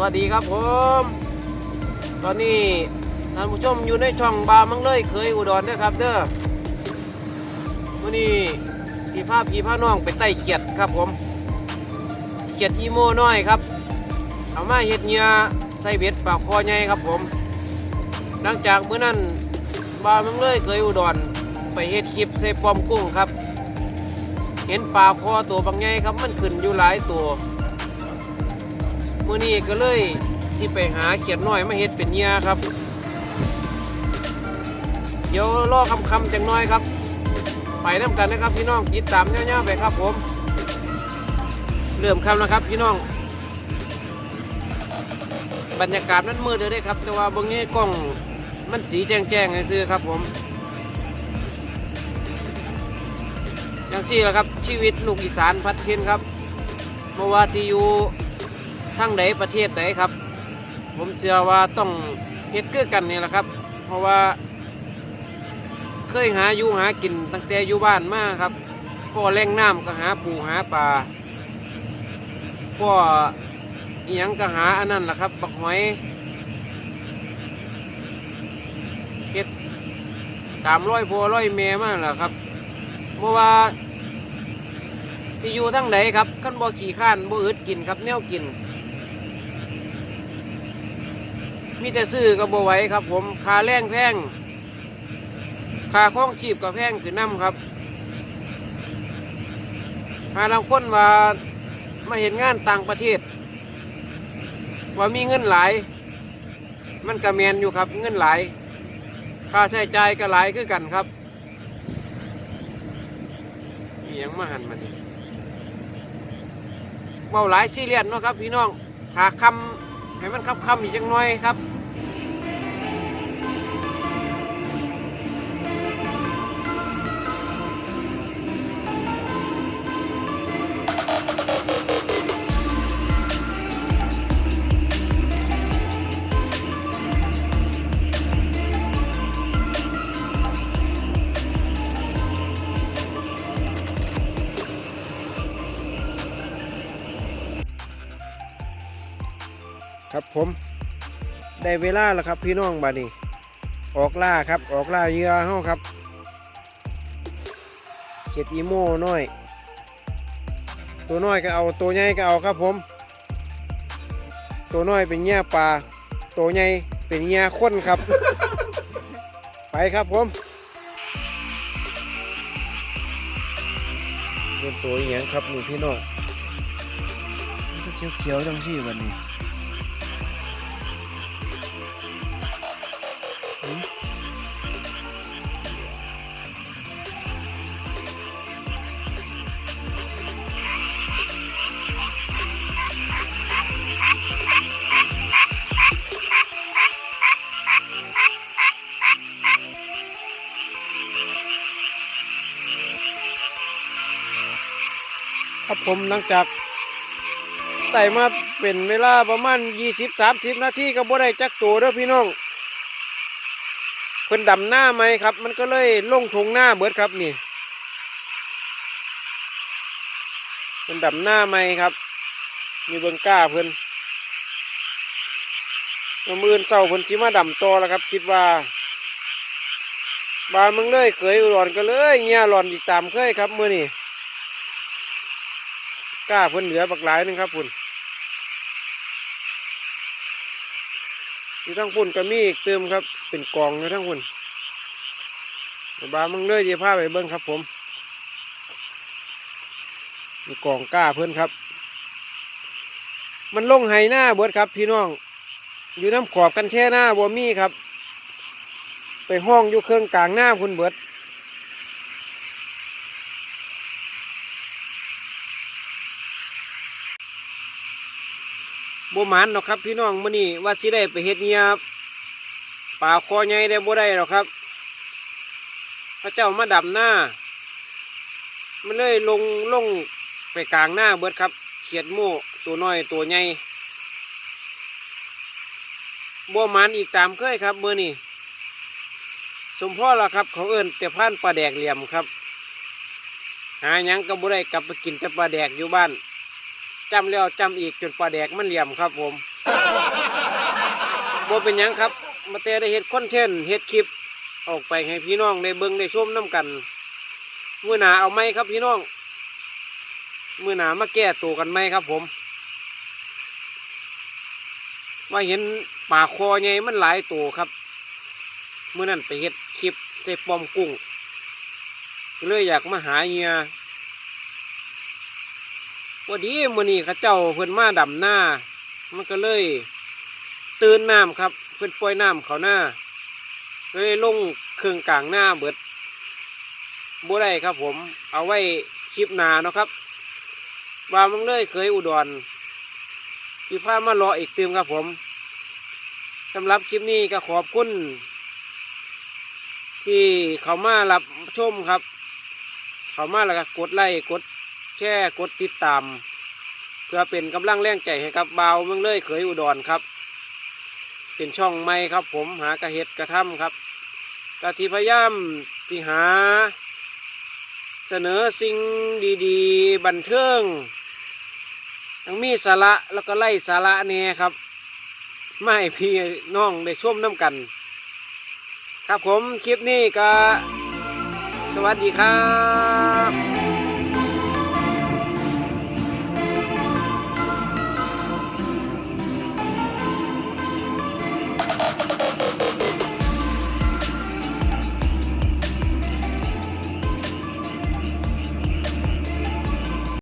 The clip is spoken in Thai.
วัสดีครับผม ตอนนี้ท่านผู้ชมอยู่ในช่องบามังเลยเคยอุดรเด้อครับเด้อมื่อนี้พี่ภาพพี่พาน้องไปไต่เขียดครับผมเขียดอีโมน้อยครับ เอามาเห็ดเหงื่อใส่เบ็ดปากคอใหญ่ครับผม หลังจากเมื่อนั้นบามังเลยเคยอุดรไปเห็ดคลิปใส่ปอมกุ้งครับ เห็นปลาคอตัวบางใหญ่ครับมันขึ้นอยู่หลายตัว มื่อนี้ก็เลยที่ไปหาเขียดน้อยมาเห็ดเป็นเหยื่อครับ เดี๋ยวรอคำคำจังน้อยครับ ไปน้ำกันนะครับพี่น้องติดตามเงี้ยๆไปครับผม เริ่มคำนะครับพี่น้อง บรรยากาศนั้นมืดเลยด้ครับ แต่ว่าบางนี้กล้องมันสีแจ้งๆซื่อครับผมอย่างที่แหละครับชีวิตลูกอีสานพัดเทียนครับเมื่อว่าที่อยู่ ทั้งใดประเทศไหนครับ ผมเชื่อว่าต้องเฮ็ดเกื้อกันนี่แหละครับ เพราะว่า เคยหาอยู่หากินตั้งแต่อยู่บ้านมาครับพ่อแรงน้ำก็หาปูหาปลาพ่ออียงก็หาอันนั้นแหละครับบักหอยเฮ็ดตามร้อยพ่อร้อยแม่มาแหละครับเมื่อว่าที่อยู่ทั้งไหนครับขั้นบ่ขี่ข้านบ่อึดกินครับแนวกิน มีแต่ซื้อก็บ่ไหวครับ ผมค่าแรงแพงค่าคล้องชีพก็แพงขึ้นน้ำครับหาลางคนว่ามาเห็นงานต่างประเทศ ว่ามีเงินหลาย มันก็แมนอยู่ครับ เงินหลาย ค่าใช้จ่ายก็หลายคือกันครับมียังมาหันมานี่เบาหลายซีเรียสเนาะครับ พี่น้องหาคำ ให้มันคับคำอีกจังน้อยครับ ครับผมได้เวลาแล้วครับพี่น้องบานี้ ออกล่าครับออกล่าเหยื่อเฮาครับเขียดอีโม่น้อย ตัวน้อยก็เอาตัวใหญ่ก็เอาครับผม ตัวน้อยเป็นเหยื่ปลาตัวใหญ่เป็นเหยื่ข้นครับ ไปครับผมเริ่มตัวอหย่างครับนี่พี่น้องเขียวๆจังซี่วันนี้ ครับผมหลังจากไต่มาเป็นเวลาประมาณ 20-30 นาทีก็บ่ได้จักตัวเด้อพี่น้องเพิ่นดำหน้าไหมครับ มันก็เลยลงทงหน้าเบิดครับนี่เพิ่นดำหน้าไหมครับมีเบิ่งกล้าเพิ่นมื่อมื่นเศร้าเพิ่นสิมาดำต่อแล้วครับ คิดว่าบานมึงเลยเคยอุดรก็เลยเงี้ยหลอนอีกตามเคยครับเมื้อนี้ กล้าเพิ่นเหลือบักหลายหนึงครับพุ่นอยู่ทั้งพุ่นก็มีอีกเติมครับ เป็นกองอยู่ทั้งพุ่นบามึงเลยจะพาไปเบิ้งครับผมมีกองกล้าเพิ่นครับ มันลงไห้หน้าเบิดครับ พี่น้อง อยู่น้ำขอบกันแช่หน้าบ่มีครับ ไปห้องอยู่เครื่องกลางหน้าพุ่นเบิด บ่หมานหรอกครับ พี่น้องมื้อนี้ว่าสิได้ไปเฮ็ดเงียป่าคอใหญ่ได้บ่ได้หรอกครับ พระเจ้ามาดับหน้า มันเลยลงลงไปกลางหน้าเบิดครับเขียดหมู่ตัวน้อยตัวใหญ่บ่หมานอีกตามเคยครับมื้อนี้สมพ่อละครับเขาเอิ้นแต่พานปลาแดกเหลี่ยมครับ หายังก็บ่ได้กลับไปกินแต่ปลาแดกอยู่บ้าน จำแล้วจำอีกจนปลาแดกมันเหลี่ยมครับผมบ่เป็นหยังครับ มาแต่ได้เฮ็ดคอนเทนต์เฮ็ดคลิป ออกไปให้พี่น้องได้เบิ่งได้ชมน้กันมื้อหน้าเอาไหมครับพี่น้องมื้อหน้ามาแก้ตัวกันไหมครับผม ว่าเห็นป่าคอใหญ่มันหลายตัวครับมื้อนั้นไปเฮ็ดคลิปใส่ปอมกุ้งก็เลยอยากมาหาเหยื่ อพอดีมื้อนี้เขาเจ้าเพิ่นมาดำหน้า มันก็เลย ตื่นน้ำครับ เพิ่นปล่อยน้ำเขาหน้าเลยลงเครื่องกลางหน้าเบิดบ่ได้ครับผมเอาไว้คลิปหนาเนาะครับว่ามึงเลยเคยอุดรที่พามารออีกเติมครับผมสำหรับคลิปนี้ก็ขอบคุณ ที่เขามารับชมครับ เขามาแล้วก็กดไลค์กด แชร์กดติดตาม เพื่อเป็นกำลังแรงใจให้กับเบาวเมืองเล่ยเคยอุดรครับ เป็นช่องใหม่ครับ ผมหากระเห็ดกระทำครับกะทิพยามที่หา เสนอสิ่งดีๆ บันเทิงทั้งมีสาระแล้วก็ไล่สาระแน่ครับไม่พี่น้องได้ชมน้ำกัน ครับผมคลิปนี้ก็ สวัสดีครับ